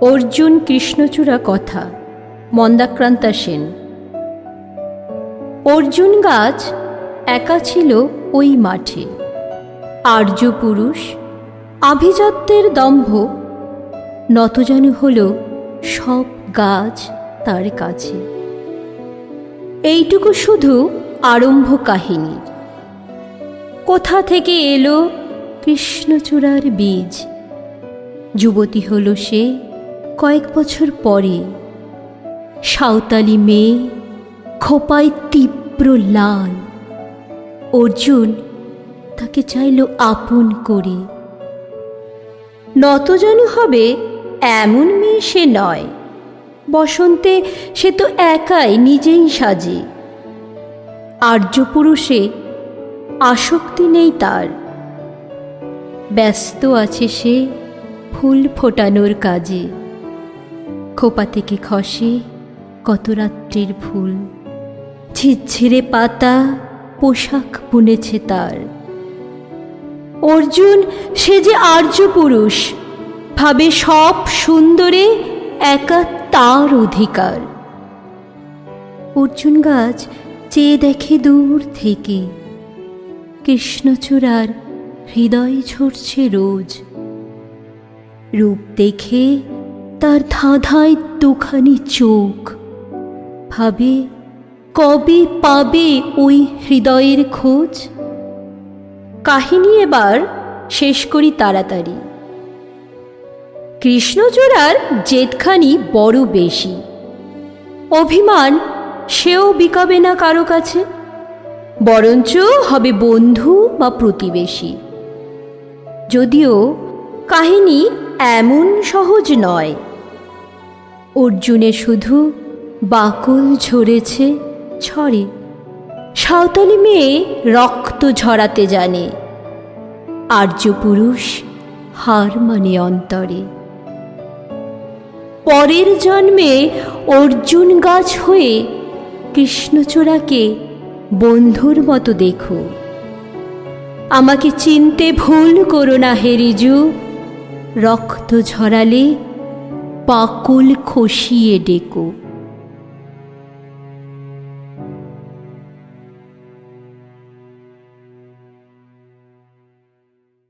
অর্জুন কৃষ্ণচূড়া কথা, মন্দাক্রান্তা সেন। অর্জুন গাছ একা ছিল ওই মাঠে। আর্য পুরুষ, আভিজাত্যের দম্ভ, নতজানু হল সব গাছ তার কাছে। এইটুকু শুধু আরম্ভ কাহিনীর কোথা থেকে এলো কৃষ্ণচূড়ার বীজ? যুবতী হল সে কয়েক বছর পরে সাঁওতালি মেয়ে খোপায় তীব্র লাল। অর্জুন তাকে চাইল আপন করে। নতজানু হবে এমন মেয়ে সে নয়। বসন্তে সে তো একাই নিজেই সাজে। আর্যপুরুষে আসক্তি নেই তার। ব্যস্ত আছে সে ফুল ফোটানোর কাজে। খোপা থেকে খসে কত রাত্রির ফুল। ঝিরঝিরে পাতা পোশাক বুনেছে তার। অর্জুন, সে যে আর্য পুরুষ, ভাবে সব সুন্দরে একা তার অধিকার। অর্জুন গাছ চেয়ে দেখে দূর থেকে। কৃষ্ণচূড়ার হৃদয় ঝরছে রোজ। রূপ দেখে তার ধাঁধায় দুখানি চোখ। ভাবে, কবে পাবে ওই হৃদয়ের খোঁজ? কাহিনী এবার শেষ করি তাড়াতাড়ি। কৃষ্ণচূড়ার জেদখানি বড় বেশি। অভিমান সেও বিকাবে না কারও কাছে, বরঞ্চ হবে বন্ধু বা প্রতিবেশী। যদিও কাহিনী এমন সহজ নয় অর্জুনে শুধু বাকুল ঝরেছে ছড়ে সাঁওতালি মেয়ে রক্ত ঝরাতে জানে আর্য পুরুষ হার মানে অন্তরে। পরের জন্মে অর্জুন গাছ হয়ে কৃষ্ণচূড়াকে বন্ধুর মতো দেখো। আমাকে চিনতে ভুল করো না হেরিজু রক্ত ঝরালে পাকুল খসিয়ে ডেকো।